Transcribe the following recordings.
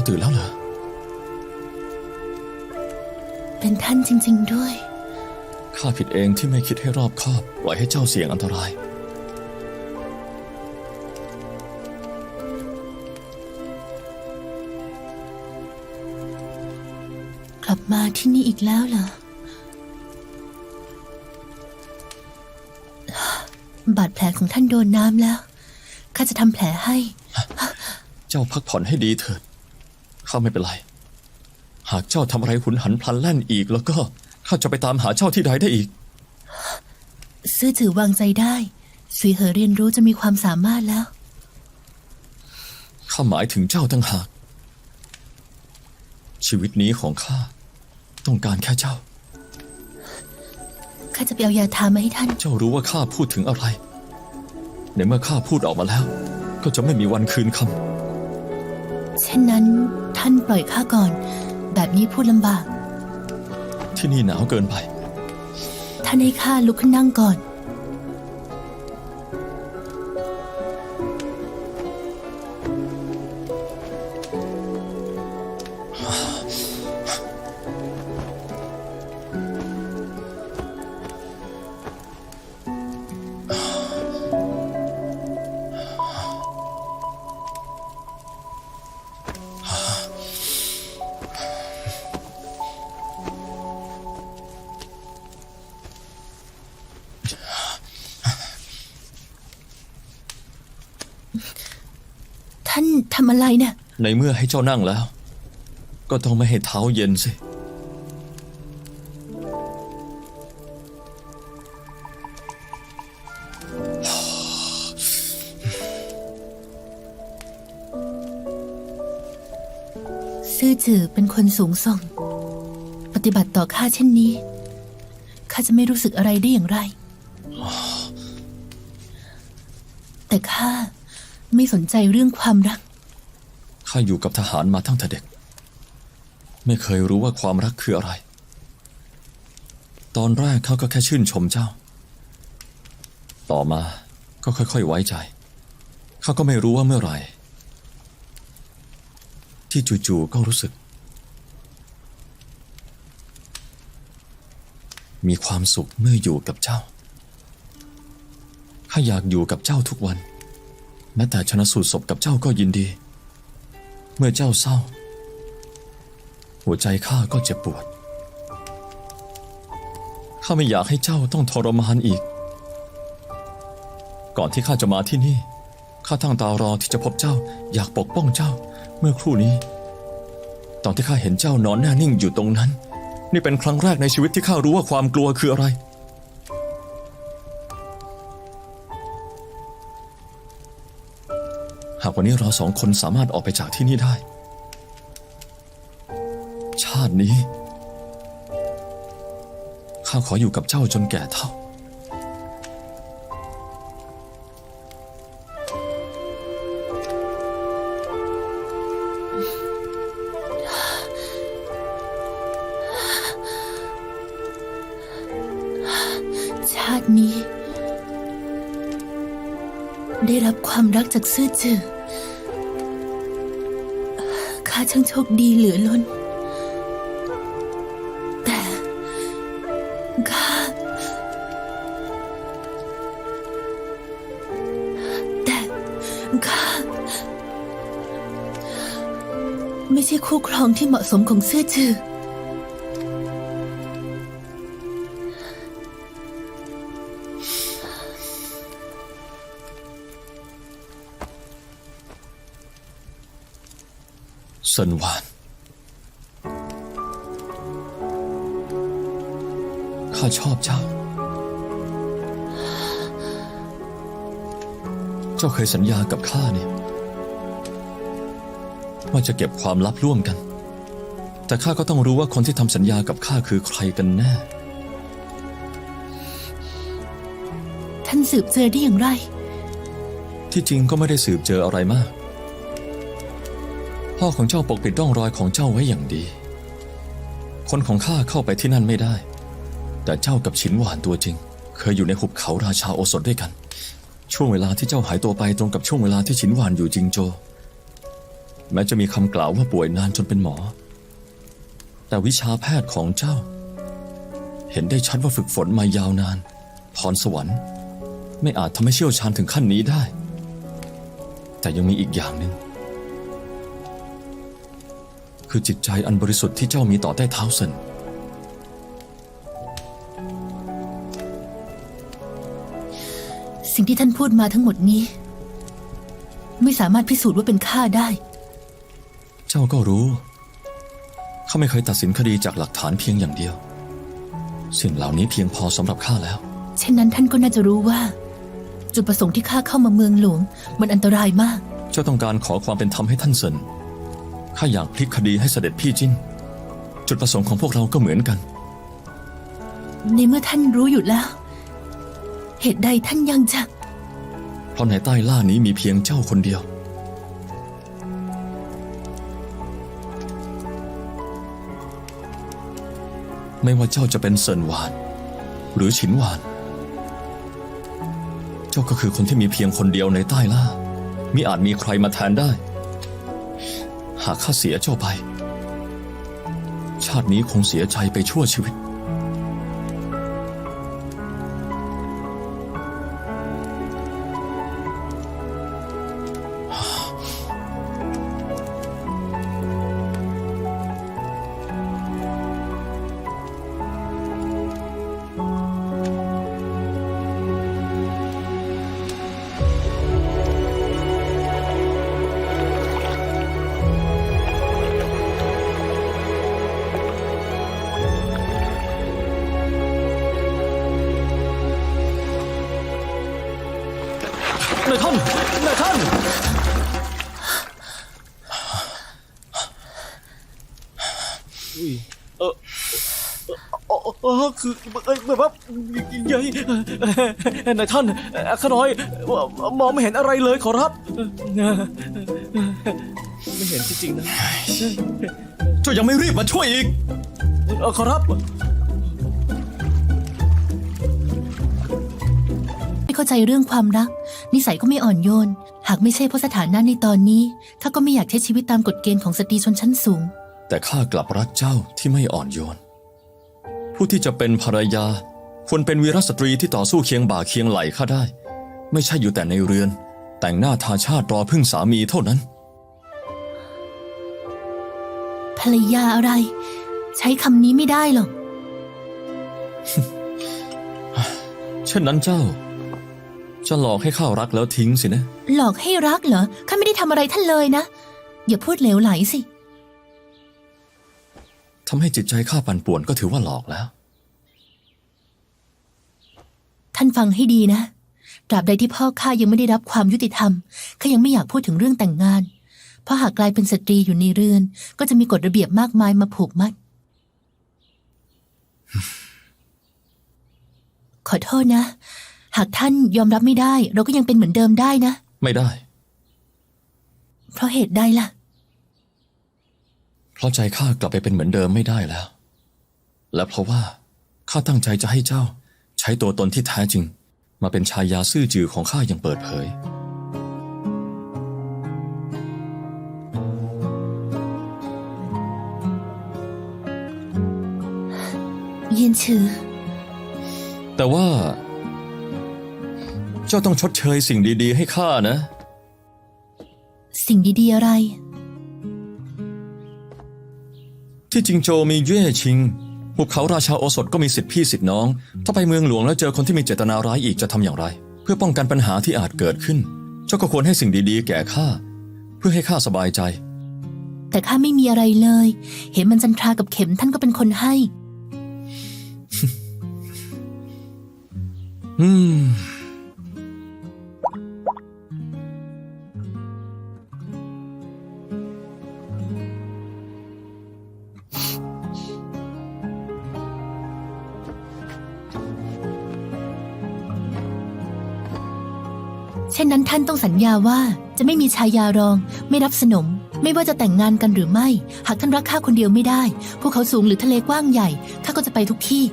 เจ้าตื่นแล้วเหรอ เป็นท่านจริง ๆ ด้วย ข้าผิดเองที่ไม่คิดให้รอบคอบ ปล่อยให้เจ้าเสี่ยงอันตราย กลับมาที่นี่อีกแล้วเหรอ บาดแผลของท่านโดนน้ำแล้ว ข้าจะทำแผลให้ เจ้าพักผ่อนให้ดีเถิด ข้าไม่เป็นไร หากเจ้าทำอะไรหุนหันพลันแล่นอีกแล้วก็ข้าจะไปตามหาเจ้าที่ใดได้อีก ซื่อจือวางใจได้สุยเหอเรียนรู้จะมีความสามารถแล้ว ข้าหมายถึงเจ้าตั้งหาก ชีวิตนี้ของข้าต้องการแค่เจ้า ข้าจะไปเอายาทามาให้ท่าน เจ้ารู้ว่าข้าพูดถึงอะไร ในเมื่อข้าพูดออกมาแล้ว ก็จะไม่มีวันคืนคเช่นนั้น ท่านปล่อยข้าก่อน แบบนี้พูดลำบากำที่นี่หนาวเกินไป ท่านให้ข้าลุกขึ้นนั่งก่อน ท่านทำอะไรเนี่ยในเมื่อให้เจ้านั่งแล้ว ก็ต้องไม่ให้เท้าเย็นสิ ซื่อจือเป็นคนสูงส่ง ปฏิบัติต่อข้าเช่นนี้ ข้าจะไม่รู้สึกอะไรได้อย่างไร แต่ข้าไม่สนใจเรื่องความรัก ข้าอยู่กับทหารมาตั้งแต่เด็ก ไม่เคยรู้ว่าความรักคืออะไร ตอนแรกเขาก็แค่ชื่นชมเจ้า ต่อมาก็ค่อยๆไว้ใจเขาก็ไม่รู้ว่าเมื่อไหร่ ที่จู่ๆก็รู้สึก มีความสุขเมื่ออยู่กับเจ้าข้าอยากอยู่กับเจ้าทุกวันแม้แต่ชนะสูตรศพกับเจ้าก็ยินดี เมื่อเจ้าเศร้า หัวใจข้าก็เจ็บปวด ข้าไม่อยากให้เจ้าต้องทรมานอีก ก่อนที่ข้าจะมาที่นี่ ข้าตั้งตารอที่จะพบเจ้า อยากปกป้องเจ้า เมื่อครู่นี้ ตอนที่ข้าเห็นเจ้านอนแน่นิ่งอยู่ตรงนั้น นี่เป็นครั้งแรกในชีวิตที่ข้ารู้ว่าความกลัวคืออะไร หากวันนี้เราสองคนสามารถออกไปจากที่นี่ได้ ชาตินี้ ข้าขออยู่กับเจ้าจนแก่เท่า จากซื่อจือข้าช่างโชคดีเหลือล้น แต่ข้าแต่ข้าไม่ใช่คู่ครองที่เหมาะสมของเสื้อจือ เซินหวานข้าชอบเจ้า เจ้าเคยสัญญากับข้าเนี่ยว่าจะเก็บความลับร่วมกัน แต่ข้าก็ต้องรู้ว่าคนที่ทำสัญญากับข้าคือใครกันแน่ ท่านสืบเจอได้อย่างไร ที่จริงก็ไม่ได้สืบเจออะไรมาก พ่อของเจ้าปกปิดร่องรอยของเจ้าไว้อย่างดี คนของข้าเข้าไปที่นั่นไม่ได้ แต่เจ้ากับฉินหวานตัวจริง เคยอยู่ในหุบเขาราชาโอสถด้วยกัน ช่วงเวลาที่เจ้าหายตัวไปตรงกับช่วงเวลาที่ฉินหวานอยู่จริงโจ แม้จะมีคำกล่าวว่าป่วยนานจนเป็นหมอ แต่วิชาแพทย์ของเจ้า เห็นได้ชัดว่าฝึกฝนมายาวนานพรสวรรค์ ไม่อาจทำให้เชี่ยวชาญถึงขั้นนี้ได้ แต่ยังมีอีกอย่างหนึ่ง คือจิตใจอันบริสุทธิ์ที่เจ้ามีต่อใต้เท้าเซินสิ่งที่ท่านพูดมาทั้งหมดนี้ ไม่สามารถพิสูจน์ว่าเป็นข้าได้ เจ้าก็รู้เขาไม่เคยตัดสินคดีจากหลักฐานเพียงอย่างเดียว สิ่งเหล่านี้เพียงพอสำหรับข้าแล้ว เช่นนั้นท่านก็น่าจะรู้ว่า จุดประสงค์ที่ข้าเข้ามาเมืองหลวง มันอันตรายมาก เจ้าต้องการขอความเป็นธรรมให้ท่านเซิน ข้าอยากพลิกคดีให้เสด็จพี่จิ้น จุดประสงค์ของพวกเราก็เหมือนกัน ในเมื่อท่านรู้อยู่แล้ว เหตุใดท่านยังจะเพราะในใต้ล่านี้มีเพียงเจ้าคนเดียว ไม่ว่าเจ้าจะเป็นเซินหวาน หรือฉินหวาน เจ้าก็คือคนที่มีเพียงคนเดียวในใต้ล่ามิอาจมีใครมาแทนได้ หากข้าเสียเจ้าไป ชาตินี้คงเสียใจไปชั่วชีวิต อ๋ออ๋อคือเอ้ยแบบว่าเย้ยนายท่านข้าน้อย มองไม่เห็นอะไรเลยขอรับ ไม่เห็นจริงๆนะเจ้ายังไม่รีบมาช่วยอีกเอ่อขอรับไม่เข้าใจเรื่องความรัก นิสัยก็ไม่อ่อนโยน หากไม่ใช่เพราะสถานะในตอนนี้ข้าก็ไม่อยากใช้ชีวิตตามกฎเกณฑ์ของสตรีชนชั้นสูง แต่ข้ากลับรักเจ้าที่ไม่อ่อนโยน ผู้ที่จะเป็นภรรยา ควรเป็นวีรสตรีที่ต่อสู้เคียงบ่าเคียงไหลข้าได้ ไม่ใช่อยู่แต่ในเรือน แต่งหน้าทาชาติรอพึ่งสามีเท่านั้น ภรรยาอะไร ใช้คำนี้ไม่ได้หรอก เช่นนั้นเจ้า จะหลอกให้ข้ารักแล้วทิ้งสินะ หลอกให้รักเหรอข้าไม่ได้ทำอะไรท่านเลยนะ อย่าพูดเหลวไหลสิ ทำให้จิตใจข้าปั่นป่วนก็ถือว่าหลอกแล้ว ท่านฟังให้ดีนะตราบใดที่พ่อข้ายังไม่ได้รับความยุติธรรมข้ายังไม่อยากพูดถึงเรื่องแต่งงาน เพราะหากกลายเป็นสตรีอยู่ในเรือน ก็จะมีกฎระเบียบมากมายมาผูกมัด ขอโทษนะ หากท่านยอมรับไม่ได้ เราก็ยังเป็นเหมือนเดิมได้นะ ไม่ได้ เพราะเหตุใดล่ะ เพราะใจข้ากลับไปเป็นเหมือนเดิมไม่ได้แล้ว และเพราะว่าข้าตั้งใจจะให้เจ้า ใช้ตัวตนที่แท้จริง มาเป็นชายยาซื่อจือของข้าอย่างเปิดเผย เย็นชื่อ แต่ว่า เจ้าต้องชดเชยสิ่งดี ๆ ให้ข้านะ สิ่งดี ๆ อะไร ที่จิงโจวมีเย่ชิงหุบเขาราชาโอสถก็มีสิทธิพี่สิทธิน้อง ถ้าไปเมืองหลวงแล้วเจอคนที่มีเจตนาร้ายอีกจะทำอย่างไร เพื่อป้องกันปัญหาที่อาจเกิดขึ้น เจ้าก็ควรให้สิ่งดีๆ แก่ข้าเพื่อให้ข้าสบายใจ แต่ข้าไม่มีอะไรเลย เห็นมันจันทรากับเข็มท่านก็เป็นคนให้ อืม ช่นนั้นท่านต้องสัญญาว่าจะไม่มีชายารอง ไม่รับสนม ไม่ว่าจะแต่งงานกันหรือไม่ หากท่านรักข้าคนเดียวไม่ได้พวกเขาสูงหรือทะเลกว้างใหญ่ข้าก็จะไปทุกที่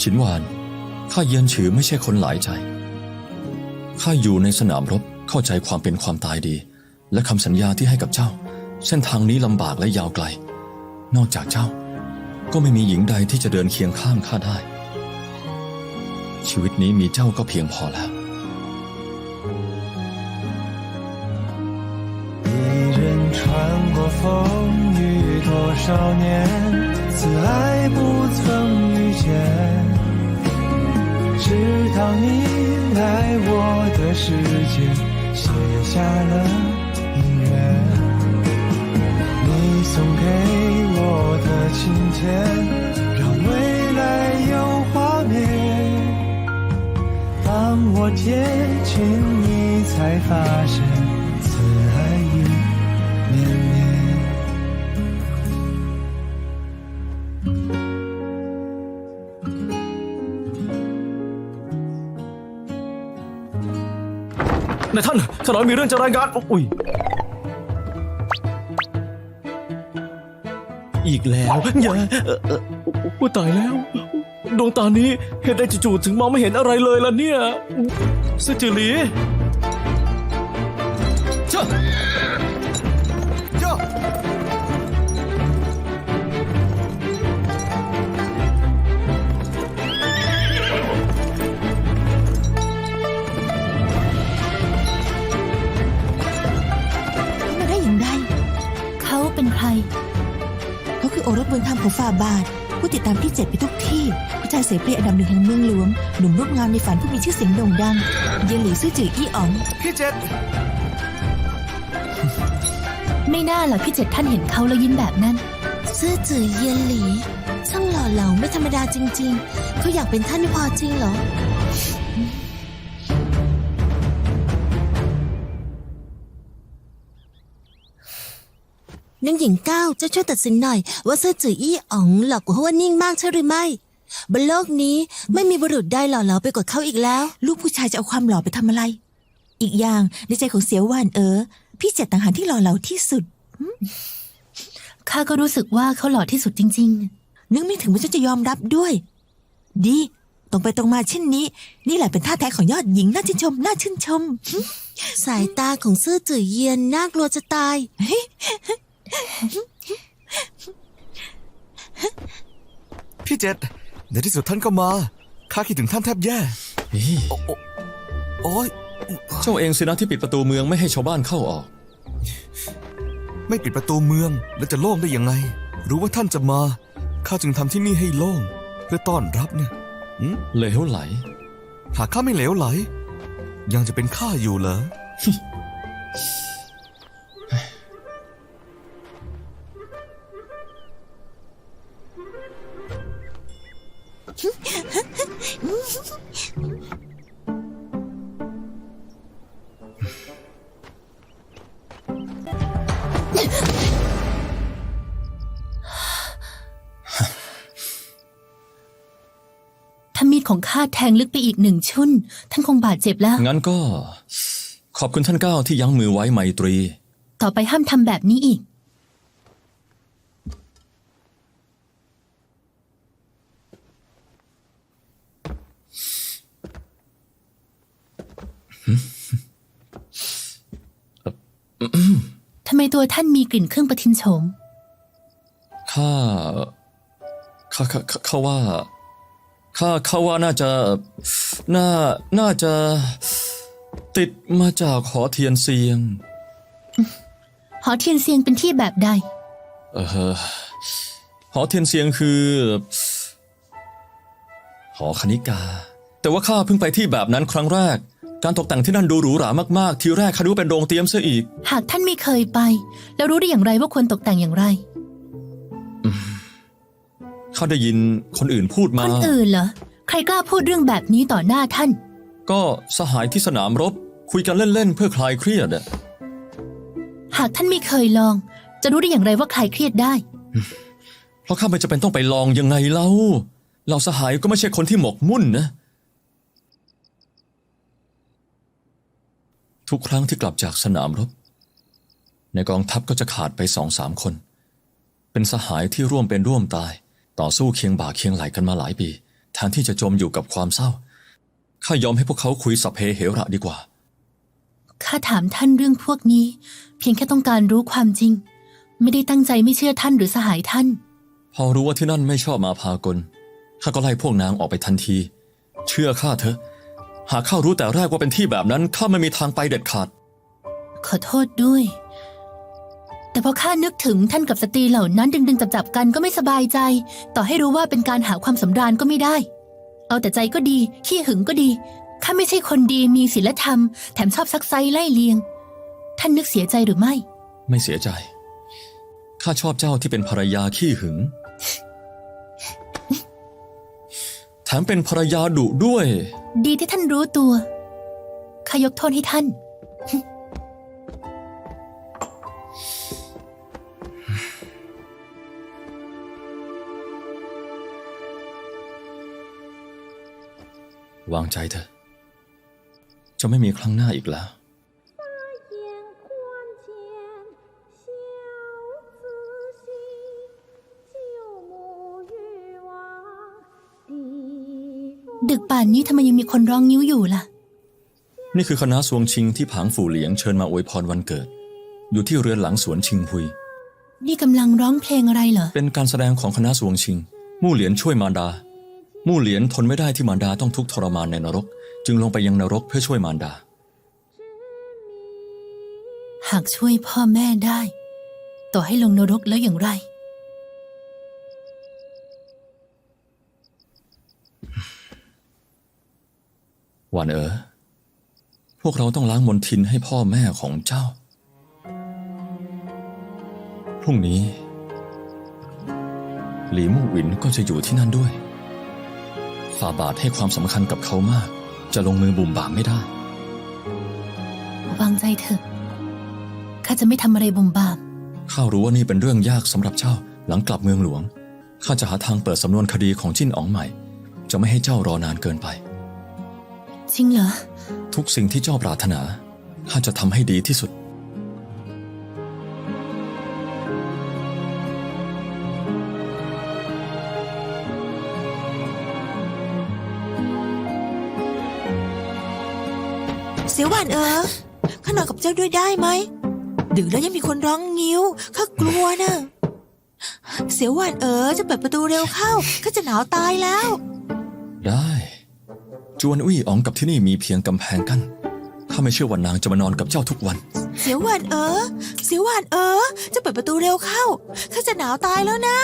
ฉินหวาน ข้าเยียนฉือไม่ใช่คนหลายใจ ข้าอยู่ในสนามรบเข้าใจความเป็นความตายดี และคำสัญญาที่ให้กับเจ้า เส้นทางนี้ลำบากและยาวไกล นอกจากเจ้า ก็ไม่มีหญิงใดที่จะเดินเคียงข้างข้าได้ ชีวิตนี้มีเจ้าก็เพียงพอแล้ว 一人穿过风雨多少年，此爱不曾遇见。直到你来我的世界，写下了音乐。你送给我 的请柬，让未来有画面。当我贴近你，才发现此爱已绵绵。 นายท่านข้าน้อยมีเรื่องจะรายงานอุ้ย อีกแล้ว อย่าเออตายแล้ว ดวงตานี้เห็นได้จู่ๆถึงมองไม่เห็นอะไรเลยล่ะเนี่ยเซจิลีเจ้ คือโอรสบุญธรรมของฝ่าบาท ผู้ติดตามพี่เจ็ดไปทุกที่ผู้ชายเสเพรียอันดับหนึ่งแห่งเมืองหลวงหนุ่มรูปงามในฝันผู้มีชื่อเสียงโด่งดังเยนหลีซื่อจืออี้อ๋อง พี่เจ็ดไม่น่าหรอกที่เจ็ดท่านเห็นเขาแล้วยิ้มแบบนั้น ซื่อจือเยียนหลี ช่างหล่อเหลาไม่ธรรมดาจริง ๆ เขาอยากเป็นท่านไม่พอจริงเหรอ นางหญิงก้าวเจะช่วยตัดสินหน่อย ว่าซื่อจืออี้อ๋องหลอกกว่าว่านิ่งมากใช่หรือไม่บนโลกนี้ไม่มีบุรุษใดหล่อเหลาไปกว่าเขาอีกแล้ว ลูกผู้ชายจะเอาความหล่อไปทำอะไร อีกอย่างในใจของเสียวหวานเอ๋อพี่เจ็ดต่างหากที่หล่อเหลาที่สุด ข้าก็รู้สึกว่าเขาหล่อที่สุดจริง นึกไม่ถึงว่าฉันจะยอมรับด้วย ดีตรงไปตรงมาเช่นนี้ นี่แหละเป็นท่าแท้ของยอดหญิงน่าชื่นชม น่าชื่นชม สายตาของซื่อจือเยียนน่ากลัวจะตาย พี่เจ็ดในที่สุดท่านก็มา ข้าคิดถึงท่านแทบแย่ นี่โอ้ยเจ้าเองสินะที่ปิดประตูเมืองไม่ให้ชาวบ้านเข้าออก ไม่ปิดประตูเมืองแล้วจะโล่งได้ยังไง รู้ว่าท่านจะมา ข้าจึงทำที่นี่ให้โล่ง เพื่อต้อนรับเนี่ยหืมเหลวไหล หากข้าไม่เหลวไหล ยังจะเป็นข้าอยู่เหรอ ของข้าแทงลึกไปอีกหนึ่งชุนท่านคงบาดเจ็บแล้ว งั้นก็ ขอบคุณท่านเก้าที่ยั้งมือไว้ไมตรี ต่อไปห้ามทำแบบนี้อีก ทำไมตัวท่านมีกลิ่นเครื่องประทินโฉม ข้าข้าข้าข้าข้าว่า ข้าข้าว่าน่าจะ น่า น่าจะ ติดมาจากหอเทียนเซียง หอเทียนเซียงเป็นที่แบบใด เออหอเทียนเซียงคือ หอคณิกา แต่ว่าข้าเพิ่งไปที่แบบนั้นครั้งแรก การตกแต่งที่นั่นดูหรูหรามากๆ ทีแรกข้าดูเป็นโรงเตรียมซะอีก หากท่านไม่เคยไป แล้วรู้ได้อย่างไรว่าควรตกแต่งอย่างไร ข้าได้ยินคนอื่นพูดคมานอื่นเหรอ ใครกล้าพูดเรื่องแบบนี้ต่อหน้าท่าน ก็สหายที่สนามรบคุยกันเล่นๆเพื่อคลายเครียดอะหากท่านไม่เคยลอง จะรู้ได้อย่างไรว่าใครเครียดได้ เพราะข้าไม่จะเป็นต้องไปลองยังไงเล่าเหล่าสหายก็ไม่ใช่คนที่หมกมุ่นนะ ทุกครั้งที่กลับจากสนามรบ ในกองทัพก็จะขาดไปสองสามคน เป็นสหายที่ร่วมเป็นร่วมตาย ต่อสู้เคียงบ่าเคียงไหลกันมาหลายปีแทนที่จะจมอยู่กับความเศร้าข้ายอมให้พวกเขาคุยสัพเพเหระดีกว่าข้าถามท่านเรื่องพวกนี้ เพียงแค่ต้องการรู้ความจริง ไม่ได้ตั้งใจไม่เชื่อท่านหรือสหายท่าน พอรู้ว่าที่นั่นไม่ชอบมาพากลข้าก็ไล่พวกนางออกไปทันที เชื่อข้าเถอะ หากข้ารู้แต่แรกว่าเป็นที่แบบนั้นข้าไม่มีทางไปเด็ดขาด ขอโทษด้วย แต่พอข้านึกถึงท่านกับสตรีเหล่านั้นดึงๆจับๆกันก็ไม่สบายใจ ต่อให้รู้ว่าเป็นการหาความสำราญก็ไม่ได้ เอาแต่ใจก็ดี ขี้หึงก็ดีข้าไม่ใช่คนดีมีศีลธรรม แถมชอบซักไซไล่เลียง ท่านนึกเสียใจหรือไม่ ไม่เสียใจ ข้าชอบเจ้าที่เป็นภรรยาขี้หึง แถมเป็นภรรยาดุด้วย ดีที่ท่านรู้ตัวข้ายกโทษให้ท่าน วางใจเถอะ จะไม่มีครั้งหน้าอีกแล้ว ดึกป่านนี้ทำไมยังมีคนร้องนิ้วอยู่ล่ะ นี่คือคณะสวงชิงที่ผางฝู่เหลียงเชิญมาอวยพรวันเกิด อยู่ที่เรือนหลังสวนชิงหุย นี่กำลังร้องเพลงอะไรเหรอ เป็นการแสดงของคณะสวงชิง มู่เหลียนช่วยมารดา มู่เหลียนทนไม่ได้ที่มารดาต้องทุกข์ทรมานในนรก จึงลงไปยังนรกเพื่อช่วยมารดา หากช่วยพ่อแม่ได้ ต่อให้ลงนรกแล้วอย่างไร หวานเอ๋อพวกเราต้องล้างมนทินให้พ่อแม่ของเจ้า พรุ่งนี้ หลีมู่หวินก็จะอยู่ที่นั่นด้วย ฝ่าบาทให้ความสำคัญกับเขามาก จะลงมือบุ่มบามไม่ได้ วางใจเถอะ ข้าจะไม่ทำอะไรบุ่มบาม ข้ารู้ว่านี่เป็นเรื่องยากสำหรับเจ้าหลังกลับเมืองหลวง ข้าจะหาทางเปิดสำนวนคดีของจิ้นอ๋องใหม่ จะไม่ให้เจ้ารอนานเกินไป จริงเหรอ ทุกสิ่งที่เจ้าปรารถนา ข้าจะทำให้ดีที่สุด สียวหวานเออข้านอนกับเจ้าด้วยได้ไหมดึกแล้วยังมีคนร้องงิ้วข้ากลัวนะเสียวหวานเออจะเปิดประตูเร็วเข้าข้าจะหนาวตายแล้ว ได้ จวนอุ้ยอ๋องกับที่นี่มีเพียงกำแพงกั้นข้าไม่เชื่อว่านางจะมานอนกับเจ้าทุกวัน เสียวหวานเออเสียวหวานเออจะเปิดประตูเร็วเข้าข้าจะหนาวตายแล้วนะ